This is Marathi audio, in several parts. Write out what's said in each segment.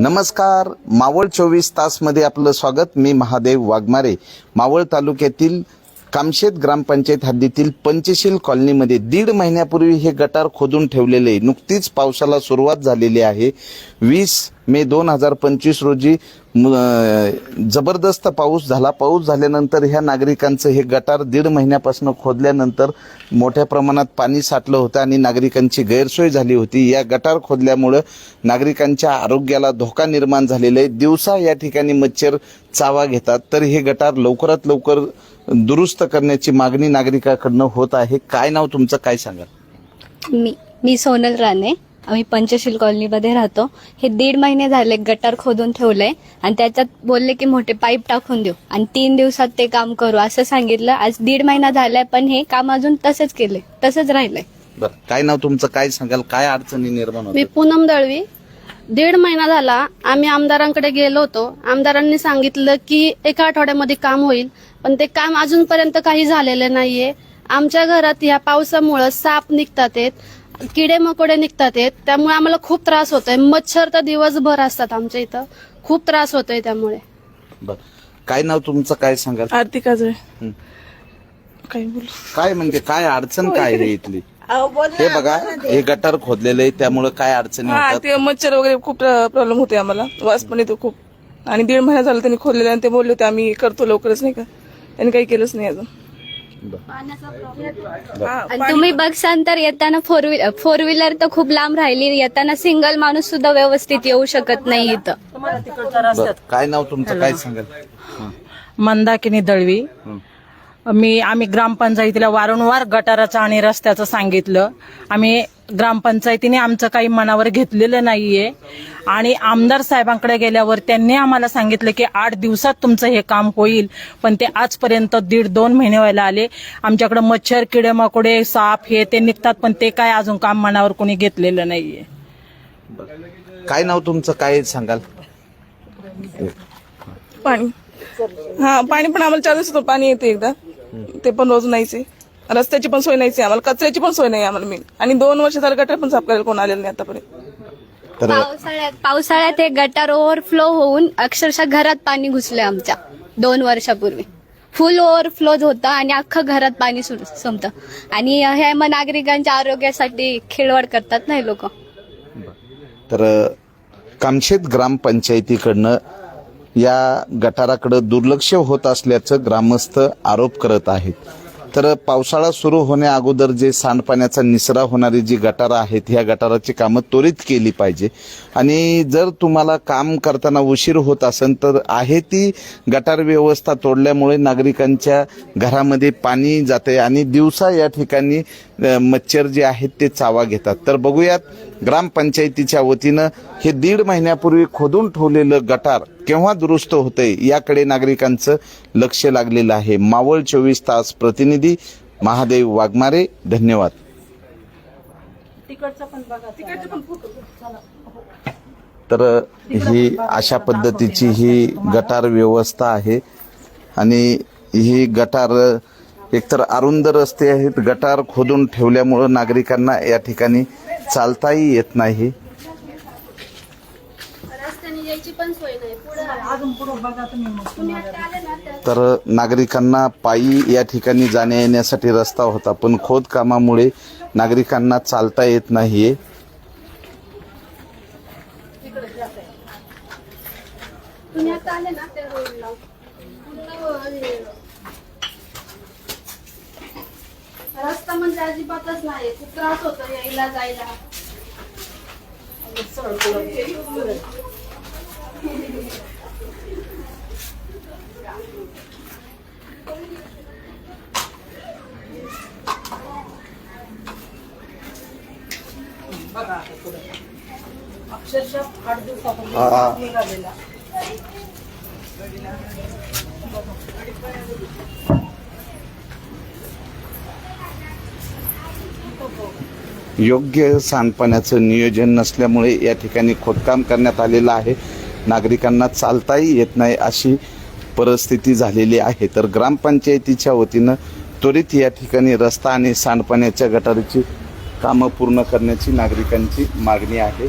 नमस्कार. मावळ चोवीस तासमध्ये आपलं स्वागत. मी महादेव वाघमारे. मावळ तालुक्यातील कामशेत ग्रामपंचायत हद्दीतील पंचशील कॉलनीमध्ये दीड महिन्यापूर्वी हे गटार खोदून ठेवलेले नुकतीच पावसाला सुरुवात झालेली आहे. वीस मे दोन हजार पंचवीस रोजी जबरदस्त पाऊस झाला. पाऊस झाल्यानंतर ह्या नागरिकांचं हे गटार दीड महिन्यापासून खोदल्यानंतर मोठ्या प्रमाणात पाणी साठलं होतं आणि नागरिकांची गैरसोय झाली होती. या गटार खोदल्यामुळं नागरिकांच्या आरोग्याला धोका निर्माण झालेला आहे. दिवसा या ठिकाणी मच्छर चावा घेतात. तर हे गटार लवकरात लवकर दुरुस्त करण्याची मागणी नागरिकाकडनं होत आहे. काय नाव तुमचं? काय सांगाल? मी मी सोनल राणे. आम्ही पंचशील कॉलनीमध्ये राहतो. हे दीड महिने झाले गटार खोदून ठेवलंय. आणि त्याच्यात बोलले की मोठे पाईप टाकून देऊ. आणि तीन दिवसात ते काम करू. असं सांगितलं. आज दीड महिना झालाय पण हे काम अजून तसंच केलंय. तसंच राहिलंय. बरं काय नाव तुमचं? काय सांगाल? काय अडचणी निर्माण मी पूनम दळवी. दीड महिना झाला आम्ही आमदारांकडे गेलो होतो. आमदारांनी सांगितलं की एका आठवड्यामध्ये काम होईल पण ते काम अजूनपर्यंत काही झालेलं नाहीये. आमच्या घरात या पावसामुळं साप निघतात आहेत. किडे मकोडे निघतात त्यामुळे आम्हाला खूप त्रास होतोय. मच्छर तर दिवसभर असतात आमच्या इथं. खूप त्रास होतोय त्यामुळे. बरं. काय नाव तुमचं? काय सांगाल? आरती काजळे हं. काय बोलू. काय म्हणजे काय अडचण काय आहे इथली? हे बघा हे गटार खोदलेलं आहे त्यामुळे काय अडचणी हा होतात? ते मच्छर वगैरे खूप प्रॉब्लेम होते आम्हाला. वास पण येतो खूप. आणि दीड महिना झाला त्यांनी खोललेला आणि ते बोलले होते आम्ही करतो लवकरच नाही का? त्यांनी काही केलंच नाही अजून. आणि तुम्ही बघसान तर येताना फोर व्हीलर फोर व्हीलर तर खूप लांब राहिली येताना सिंगल माणूस सुद्धा व्यवस्थित येऊ शकत नाही इथं. काय नाव तुमचं काय सांगाल. मंदाकिनी दळवी. मी आम्ही ग्रामपंचायतीला वारंवार गटाराचं आणि रस्त्याचं सांगितलं. आम्ही ग्रामपंचायतीने आमचं काही मनावर घेतलेलं नाहीये. आणि आमदार साहेबांकडे गेल्यावर त्यांनी आम्हाला सांगितलं की आठ दिवसात तुमचं हे काम होईल पण ते आजपर्यंत दीड दोन महिने व्हायला आले. आमच्याकडे मच्छर किडे मकोडे साप हे ते निघतात पण ते काय अजून काम मनावर कोणी घेतलेलं नाहीये. काय नाव तुमचं? काय सांगाल? पाणी. हा पाणी पण आम्हाला चार दिवसातून पाणी येते एकदा. ते पण रोज नाहीच. आहे रस्त्याची पण सोय नाहीच आहे आम्हाला कचऱ्याची पण सोय नाही आम्हाला मेन आणि दोन वर्ष झालं गटर पण साफ करायला कोण आलेलं नाही आतापर्यंत. तर पावसाळ्यात पावसाळ्यात हे गटार ओव्हरफ्लो होऊन अक्षरशः घरात पाणी घुसले आमच्या दोन वर्षापूर्वी. फुल ओव्हरफ्लो होता आणि अख्खं घरात पाणी संपतं आणि हे मग नागरिकांच्या आरोग्यासाठी खेळवाड करतात नाही लोक. तर कामशेत ग्रामपंचायतीकडनं या गटाराकडं दुर्लक्ष होत असल्याचं ग्रामस्थ आरोप करत आहेत. तर पावसाळा सुरू होण्या अगोदर जे सांडपाण्याचा निसरा होणारी जी गटारं आहेत ह्या गटाराची कामं त्वरित केली पाहिजे. आणि जर तुम्हाला काम करताना उशीर होत असेल तर आहे ती गटार व्यवस्था तोडल्यामुळे नागरिकांच्या घरामध्ये पाणी जाते आणि दिवसा या ठिकाणी मच्छर जे आहेत ते चावा घेतात. तर बघूयात ग्रामपंचायतीच्या वतीनं हे दीड महिन्यापूर्वी खोदून ठेवलेलं गटार केव्हा दुरुस्त होतंय याकडे नागरिकांचं लक्ष लागलेलं आहे. मावळ चोवीस तास प्रतिनिधी महादेव वाघमारे धन्यवाद. तर ही अशा पद्धतीची ही गटार व्यवस्था आहे आणि ही गटार एकतर अरुंद रस्ते आहेत गटार खोदून ठेवल्यामुळं नागरिकांना या ठिकाणी चालताही येत नाही. पण सोय नाही. तर नागरिकांना पायी या ठिकाणी जाण्या येण्यासाठी रस्ता होता पण खोदकामामुळे नागरिकांना चालता येत नाहीये. तुम्ही आता आले ना त्या रोडला पूर्ण हे- रस्ता म्हणजे अजिबातच नाही. खूप त्रास होतो यायला जायला. योग्य सांडपाण्याचं नियोजन नसल्यामुळे या ठिकाणी खोदकाम करण्यात आलेलं आहे. नागरिकांना चालताही येत नाही अशी परिस्थिती झालेली आहे. तर ग्रामपंचायतीच्या वतीनं त्वरित या ठिकाणी रस्ता आणि सांडपाण्याच्या गटारीची कामं पूर्ण करण्याची नागरिकांची मागणी आहे.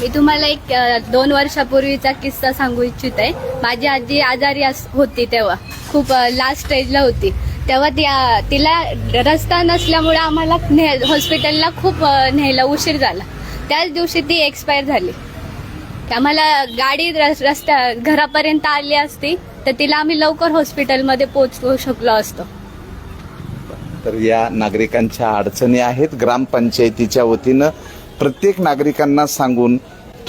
मी तुम्हाला एक दोन वर्षापूर्वीचा किस्सा सांगू इच्छित. आहे माझी आजी आजारी होती तेव्हा. खूप लास्ट स्टेजला होती. तेव्हा त्या तिला रस्ता नसल्यामुळे आम्हाला हॉस्पिटलला खूप न्यायला उशीर झाला. त्याच दिवशी ती एक्सपायर झाली. आम्हाला गाडी रस्त्या घरापर्यंत आली असती तर तिला आम्ही लवकर हॉस्पिटलमध्ये पोहोचवू शकलो असतो. तर या नागरिकांच्या अडचणी आहेत. ग्रामपंचायतीच्या वतीनं प्रत्येक नागरिकांना सांगून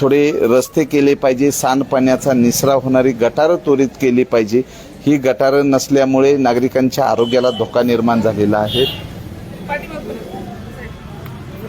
थोडे रस्ते केले पाहिजे सांडपाण्याचा निसरा होणारी गटारं त्वरित केली पाहिजे. ही गटारं नसल्यामुळे नागरिकांच्या आरोग्याला धोका निर्माण झालेला आहे.